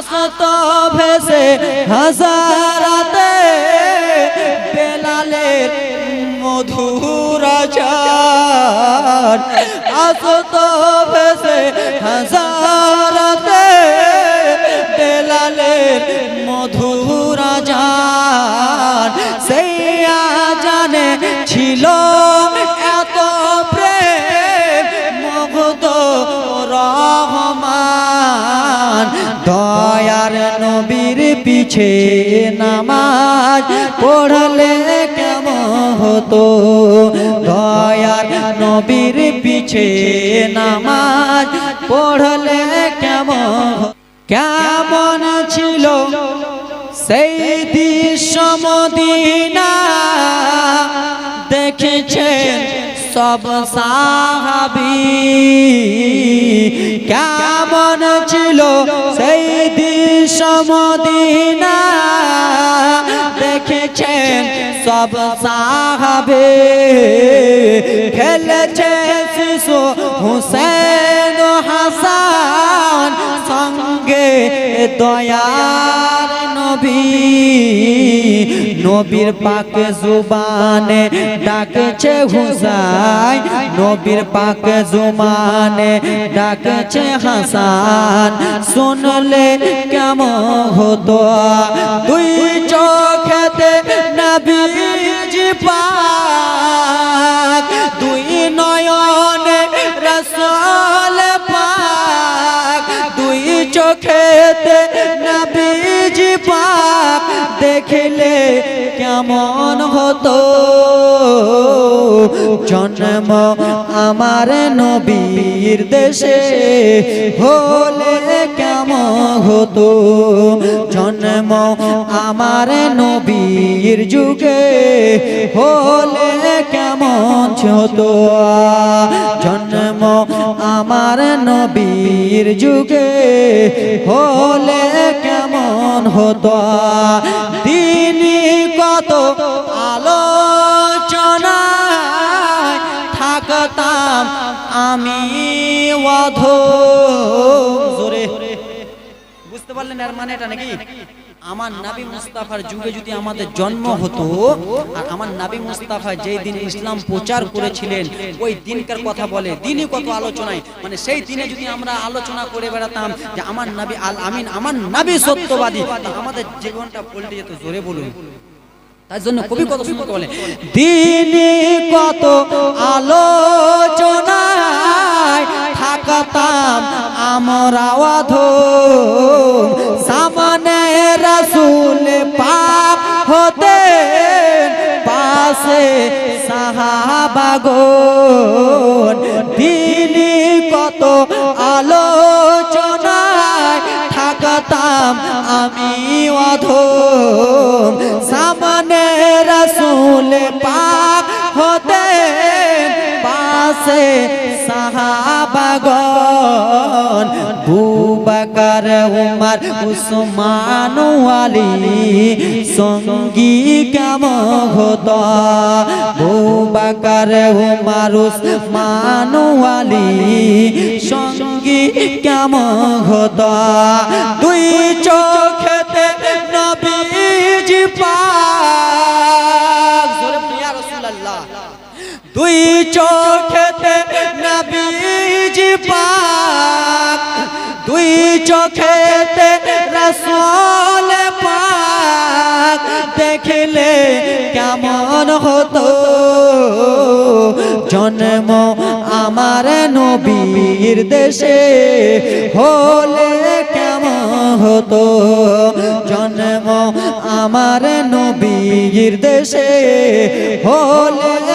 আসত ভেসে হাজারাতে বেলালের মধুর আচার। আসত ভেসে হাজারাতে পিছে নামাজ পড়লে কেমন হতো? দয়ার নবীর পিছে নামাজ পড়লে কেমন? কেমন ছিল সেই দৃশ্য মদিনা? দেখেছেন সব সাহাবি। কেমন দৃশ্য মদিনা দেখেছেন সব সাহাবে। খেলেছে শিশু হুসেন ও হাসান। সঙ্গে দয়ার নবী। নবীর পাক জুবানে ডাকছে হুসাই নবীর পাক জুমানে ডাকছে হাসান। শুনলে কেমন হতো? দুই চোখেতে নবীজ পাক। দুই নয়নে রসল চোখেতে নবীজ পাক দেখলে কেমন হতো? জন্ম আমার নবীর দেশে হলে কেমন হতো? জন্ম আমার নবীর যুগে হলে কেমন হতো? জন্ম আমার নবীর যুগে হলে কেমন হতো? তিনি কত আলোচনা থাকতাম আমি অধ পারলেন এর মানে এটা নাকি? আমার নাবি মুস্তাফার যুগে যদি আমাদের জন্ম হতো, আর আমার নাবি মুস্তাফা যেই দিন ইসলাম প্রচার করেছিলেন, ওই দিনকার কথা বলে, দিনই কত আলোচনায়। মানে সেই দিনে যদি আমরা আলোচনা করে বেড়াতাম যে আমার নাবি আল আমিন, আমার নাবি সত্যবাদী আমাদের জীবনটা পল্টে যেত জোরে বলুন। তার জন্য কবি কত সুন্দর বলে দিনে কত আলোচনায় অধ সামনে রসুল পাপ হতে পাশে সাহাবাগন দিনে কত আলোচনায় থাকতাম আমি অধম। সামনে রসুল পাক হতে পাশে সাহাবাগন বুবাকার উমার, উসমান আলী সঙ্গী কেমন হতো? বুবাকার উমার, উসমান আলী সঙ্গী কেমন হতো? দুই চোখেতে দুই চোখেতে নবীজ পাক, দুই চোখেতে রসুল পাক। দেখলে কেমন হতো? জন্ম আমার নবীর দেশে হলে হতো। জন্ম আমার নবীর দেশে হলে